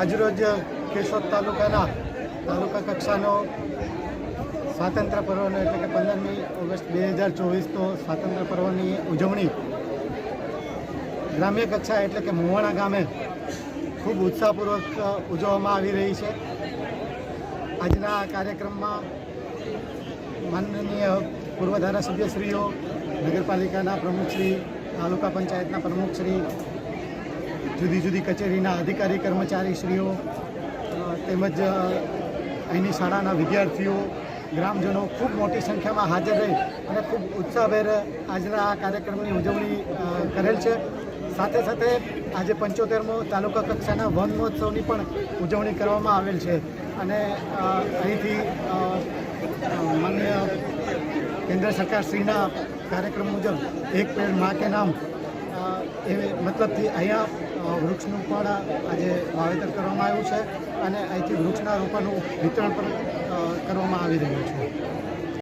આજરોજ કેશોદ તાલુકાના તાલુકા કક્ષાનો સ્વાતંત્ર્ય પર્વનો એટલે કે પંદરમી ઓગસ્ટ બે હજાર ચોવીસનો સ્વાતંત્ર્ય પર્વની ઉજવણી. ગ્રામ્ય કક્ષા એટલે કે મુવાણા ગામે ખૂબ ઉત્સાહપૂર્વક ઉજવવામાં આવી રહી છે. આજના કાર્યક્રમમાં માનનીય પૂર્વ ધારાસભ્યશ્રીઓ, નગરપાલિકાના પ્રમુખશ્રી તાલુકા પંચાયતના પ્રમુખશ્રી જુદી જુદી કચેરીના અધિકારી કર્મચારીશ્રીઓ તેમજ અહીંની શાળાના વિદ્યાર્થીઓ, ગ્રામજનો ખૂબ મોટી સંખ્યામાં હાજર રહી અને ખૂબ ઉત્સાહભેર આજના આ કાર્યક્રમની ઉજવણી કરેલ છે. સાથે સાથે આજે પંચોતેરમો તાલુકા કક્ષાના વન મહોત્સવની પણ ઉજવણી કરવામાં આવેલ છે. અને અહીંથી માન્ય કેન્દ્ર સરકારશ્રીના કાર્યક્રમ મુજબ એક પેડ મા કે નામ એ મતલબથી અહીંયા વૃક્ષનું પણ આજે વાવેતર કરવામાં આવ્યું છે અને અહીંથી વૃક્ષના રોપાનું વિતરણ પણ કરવામાં આવી રહ્યું છે.